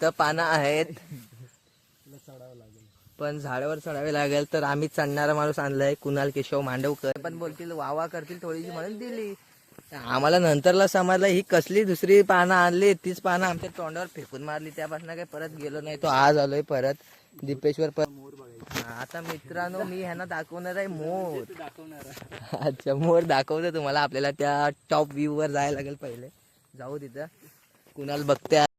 इथं पानं आहेत. पण झाडावर चढावे लागेल तर आम्ही चढणारा माणूस आणलाय कुणाल केशव मांडवकर. पण बोलतील वावा करतील थोडीशी म्हणून दिली. आम्हाला नंतरला समजलं ही कसली दुसरी पानं आणली? तीच पानं आमच्या तोंडावर फेकून मारली. त्यापासून काही परत गेलो नाही. तो आज आलोय परत. दीपेश्वर परत हा, आता मित्रांनो मी ह्यांना दाखवणार आहे मोर. अच्छा मोर दाखवतो तुम्हाला. आपल्याला त्या टॉप व्ह्यू वर जायला लागेल पहिले. जाऊ तिथं. कुणाल बघते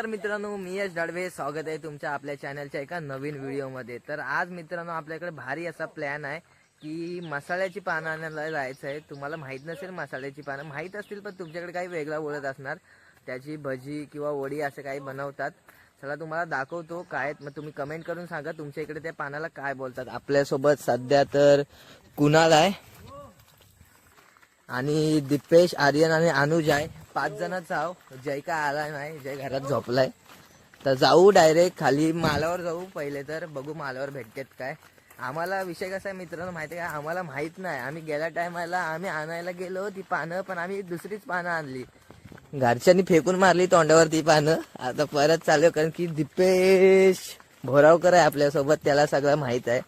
नमस्कार मित्रांनो मी यश डाडवे स्वागत आहे तुमच्या आपल्या चॅनलच्या एका नवीन व्हिडिओमध्ये. तर आज मित्रांनो आपल्याकडे भारी असा प्लॅन आहे की मसाल्याची पानं आणायला जायचं आहे. तुम्हाला माहीत नसेल मसाल्याची पानं. माहीत असतील पण तुमच्याकडे काही वेगळा बोलत असणार. त्याची भजी किंवा वडी असं काही बनवतात. चला तुम्हाला दाखवतो काय मग तुम्ही कमेंट करून सांगा तुमच्या इकडे त्या पानाला काय बोलतात. आपल्यासोबत सध्या तर कुणाल आहे. आणि दिपेश आर्यन आणि अनुज आहे. पाच जणच आहो. जय काय आला नाही. जय घरात झोपलाय. तर जाऊ डायरेक्ट खाली मालावर जाऊ. पहिले तर बघू मालावर भेटतात काय. आम्हाला विषय कसा आहे मित्रांनो माहिती आहे का? आम्हाला माहीत नाही. आम्ही गेल्या टायमाला आम्ही आणायला गेलो ती पानं पण आम्ही दुसरीच पानं आणली. घरच्यांनी फेकून मारली तोंडावर ती पानं. आता परत चालू कारण की दिपेश भोरावकर आहे आपल्यासोबत. त्याला सगळं माहीत आहे.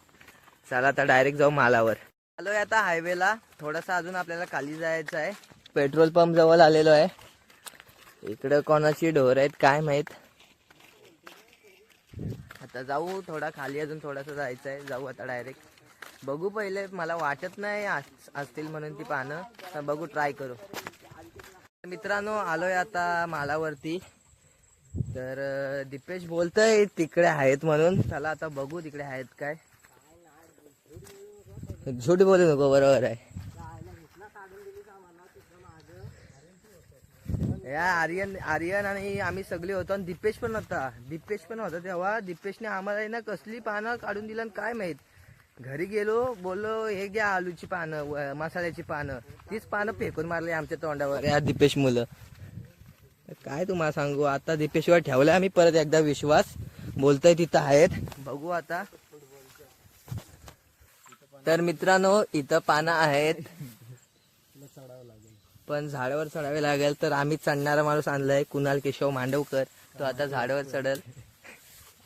चला आता डायरेक्ट जाऊ मालावर. आलोय आता हायवेला. थोडासा अजून आपल्याला खाली जायचं आहे. पेट्रोल पंप जवळ आलेलो आहे. इकडं कोणाची ढोर आहेत काय माहीत? आता जाऊ थोडा खाली अजून थोडासा जायचं आहे. जाऊ आता डायरेक्ट बघू पहिले मला वाटत नाही अस- असतील म्हणून ती पानं. तर बघू ट्राय करू. मित्रांनो आलोय आता मालावरती. तर दिपेश बोलतय तिकडे आहेत म्हणून. चला आता बघू तिकडे आहेत काय. झूट बोलू नको बरोबर आहे. या आर्यन आर्यन आणि आम्ही सगळे होतो आणि दिपेश पण होता. दिपेश पण होता तेव्हा. दिपेशने आम्हाला ना कसली पानं काढून दिलं आणि काय माहीत? घरी गेलो बोललो हे घ्या आलूची पानं मसाल्याची पानं. तीच पानं फेकून मारली आमच्या तोंडावर. या दिपेश मुलं. काय तुम्हाला सांगू? आता दिपेशवर ठेवलाय आम्ही परत एकदा विश्वास. बोलतोय तिथं आहेत. बघू आता. तर मित्रांनो इथं पानं आहेत. पण झाडावर चढावे लागेल तर आम्ही चढणारा माणूस आणलाय कुणाल केशव मांडवकर. तो आता झाडावर चढल.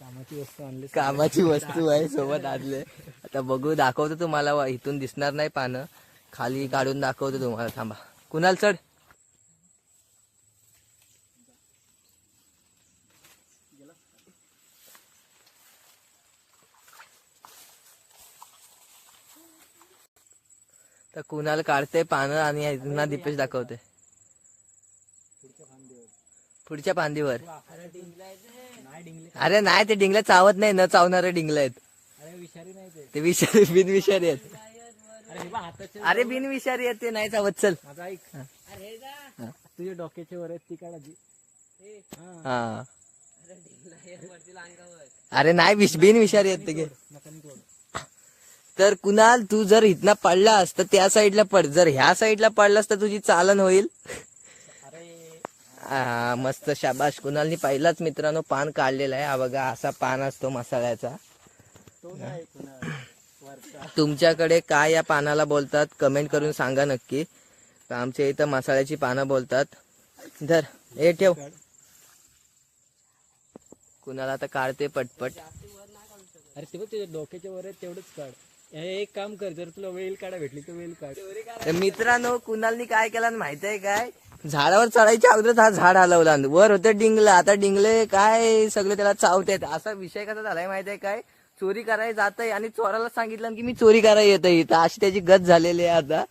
कामाची वस्तू आणली कामाची वस्तू आहे सोबत आणले आता बघू दाखवतो तुम्हाला इथून दिसणार नाही पानं. खाली काढून दाखवतो तुम्हाला. थांबा. कुणाल चढ. तर कुणाल काढते पानं आणि इथून दीपेश दाखवते. पुढच्या फांदीवर. डिंगले अरे नाही ते डिंगल्या चावत नाही न चावणारे डिंगले आहेत. अरे विषारी ते ते विषारी बिनविषारी आहेत. अरे बा हाताचे अरे बिनविषारी आहेत ते नाही चावत चल. तुझ्या डोक्याच्या वर आहेत ती काढायची हा हा. अरे नाही विष बिनविषारी आहेत ते. तर कुणाल तू जर इथनं पडलास तर त्या साईडला पड. जर ह्या साईडला पडलास तर तुझी चालन होईल. हा, मस्त शाबाश कुणालनी पहिलाच मित्रांनो पान काढलेला आहे. हा बघा असा पान असतो मसाल्याचा. तुमच्याकडे काय या पानाला बोलतात? कमेंट करून सांगा नक्की. आमच्या इथं मसाल्याची पानं बोलतात. धर हे ठेव. कुणाला आता काढते पटपट. अरे ते तुझ्या डोक्याच्या वर तेवढंच काढ. एक काम कर जर तुला वेल काढा भेटली तर वेल काढ. मित्रांनो कुणालनी काय केलं माहिती आहे काय? झाडावर चढायच्या अगोदर हा झाड हलवला वर होतं डिंगलं. आता डिंगले काय सगळे त्याला चावतायत असा विषय कसा झालाय माहिती आहे काय? चोरी करायला जात आहे आणि चोराला सांगितलं की मी चोरी करायला येत इथं. अशी त्याची गत झालेली आहे आता.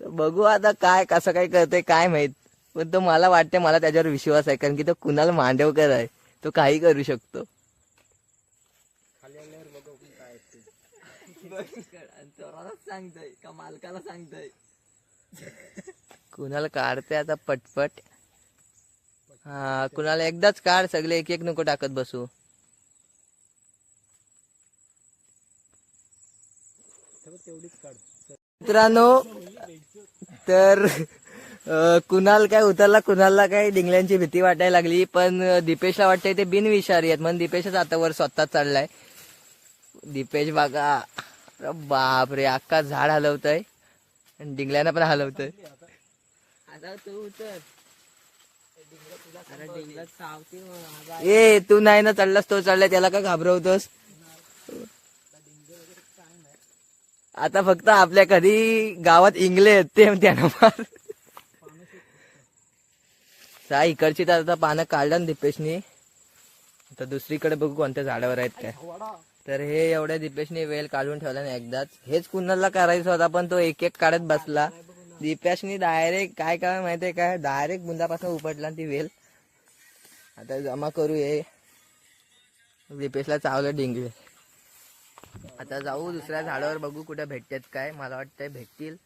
तर बघू आता काय कसं काय करतंय काय माहीत. पण तो मला वाटते मला त्याच्यावर विश्वास आहे. कारण की तो कुणाल मांडवकर आहे. तो काही करू शकतो खाली आल्यावर बघू आपण काय आहे ते. चोरालाच का मालकाला सांगतोय कुणाला काढते आता पटपट? हा कुणाला एकदाच काढ सगळे एक एक नको टाकत बसू. तेवढीच काढ मित्रांनो तर कुणाल काय उतरला कुणालला काय डिंगल्यांची भीती वाटायला लागली पण अं, दीपेशला वाटतंय ते बिनविषारी आहेत. म्हणून दीपेशच आता वर स्वतः चढलाय दीपेश बागा बापरे अख्खा झाड हलवतय. आणि डिंगल्यानं पण हलवतय. आता तू उतर. अरे डिंगला चावते मग. आबा, ए तू नाही ना चढलास तो चढलाय त्याला का घाबरवतोस? आता फक्त आपल्या कधी गावात इंगले आहेत ते त्यानं मार. सा इकडची तर आता पानं काढलं ना दिपेशनी. आता दुसरीकडे बघू कोणत्या झाडावर आहेत काय तर हे एवढ्या दिपेशनी वेल काढून ठेवला ना एकदाच. हेच कुणाला करायचं होता पण तो एक एक काढत बसला. दिपेशनी डायरेक्ट काय काय माहितीये काय डायरेक्ट बुंदापासून उपटला ती वेल. आता जमा करू ये दिपेशला चावलं डिंगले आता जाऊ दुसऱ्या झाडावर बघू कुठे भेटतात काय. मला वाटतंय भेटतील.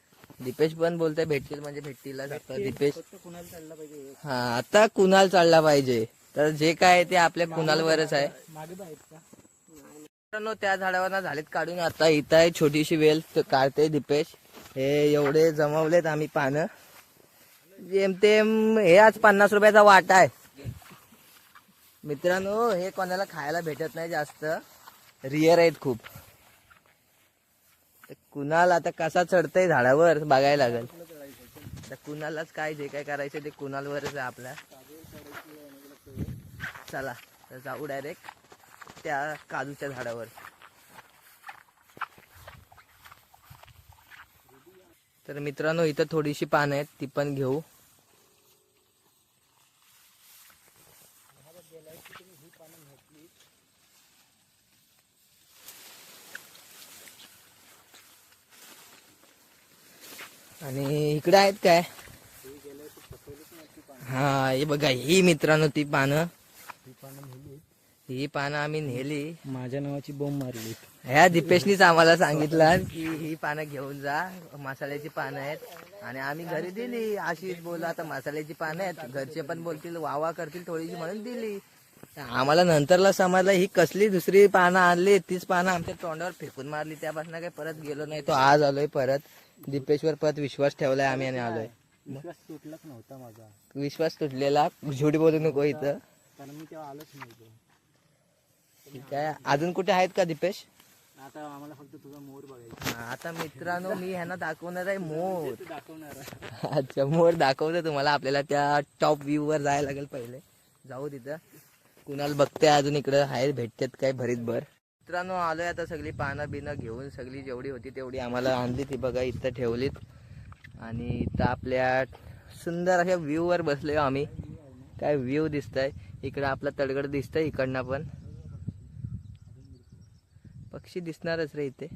दिपेश पण बोलतोय भेटतील म्हणजे भेटतील. दिपेश. हा आता कुणाल चालला पाहिजे? तर जे काय ते आपल्या कुणालवरच आहे मागे बाहेर का मित्रांनो त्या झाडावर ना झालेत काढून. आता इथं आहे छोटीशी वेल काढते दीपेश. हे एवढे जमवलेत आम्ही पानं. जेमतेम हे आज पन्नास रुपयाचा वाटा आहे. मित्रांनो हे कोणाला खायला भेटत नाही जास्त. रिअर आहेत खूप. कुणाला कुणाल आता कसा चढतय झाडावर बघायला लागेल. तर कुणालाच काय जे काय करायचं ते कुणालवरच आहे आपल्या चला तर जाऊ डायरेक्ट त्या काजूच्या झाडावर. तर मित्रांनो इथं थोडीशी पानं आहेत ती पण घेऊ. आणि इकडे आहेत काय? हा हे बघा ही मित्रांनो ती पानं. ही पानं आम्ही नेली. माझ्या नावाची बोंब मारली. ह्या दिपेशनीच आम्हाला सांगितलं की ही पानं घेऊन जा. मसाल्याची पानं आहेत. आणि आम्ही घरी दिली. अशीच बोल आता मसाल्याची पानं आहेत. घरचे पण बोलतील वावा करतील थोडीशी म्हणून दिली. आम्हाला नंतरला समजलं ही कसली दुसरी पानं आणली? तीच पानं आमच्या तोंडावर फेकून मारली. त्यापासून काही परत गेलो नाही. तो आज आलोय परत. दिपेशवर परत विश्वास ठेवलाय आम्ही आणि आलोय. विश्वास तुटलाच नव्हता माझा. विश्वास तुटलेला. झुडी बोलू नको इथं. कारण मी तेव्हा आलोच नव्हतो. ठीक आहे. अजून कुठे आहेत का दिपेश? आता आम्हाला फक्त तुझा मोर बघायचा. आता मित्रांनो मी ह्यांना दाखवणार आहे मोर. दाखवणार अच्छा मोर दाखवतो तुम्हाला. आपल्याला त्या टॉप व्ह्यू वर जायला लागेल पहिले. जाऊ तिथं. कुणाला बघते अजून इकडे? आहे भेटतात काय भरीत भर मित्रांनो आलोय आता सगळी पानं बिनं घेऊन. सगळी जेवढी होती तेवढी आम्हाला आणली ती बघा इथं ठेवलीत. आणि इथं आपल्या सुंदर अशा व्ह्यू वर बसलोय आम्ही. काय व्ह्यू दिसतंय? इकडं आपला तडगड दिसतंय इकडनं पण. पक्षी दिसणारच रे इथे.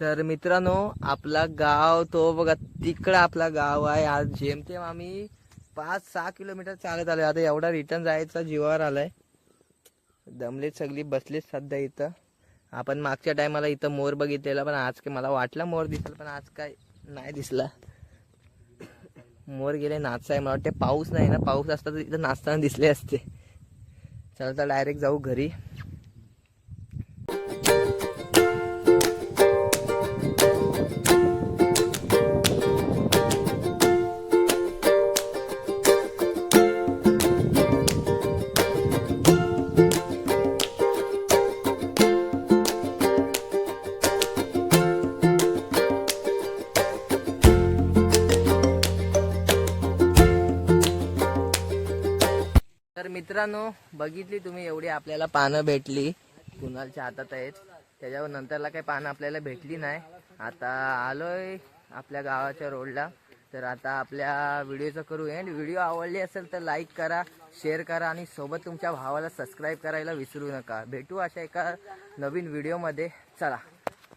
तर मित्रांनो आपला गाव तो बघा तिकडं आपला गाव आहे. आज जेमतेम आम्ही पाच सहा किलोमीटर चालत आलोय. आता एवढा रिटर्न जायचा जीवावर आलाय. दमलेत सगळी बसलीत सध्या इथं. आपण मागच्या टायमाला इथं मोर बघितलेला पण आज काय मला वाटला मोर दिसला पण आज काय नाही दिसला. मोर गेले नाचाय मला वाटते पाऊस नाही ना पाऊस असता तर इथं नाचताना दिसले असते. चला तर डायरेक्ट जाऊ घरी. मित्रांनो बघितली तुम्ही एवढी आपल्याला पानं भेटली. कुणालच्या हातात आहेत. त्याच्यावर नंतरला काही पानं आपल्याला भेटली नाही. आता आलोय आपल्या गावाच्या रोडला. तर आता आपल्या व्हिडिओचं करू एंड व्हिडिओ आवडली असेल तर लाईक करा शेअर करा आणि सोबत तुमच्या भावाला सबस्क्राईब करायला विसरू नका. भेटू अशा एका नवीन व्हिडिओमध्ये चला.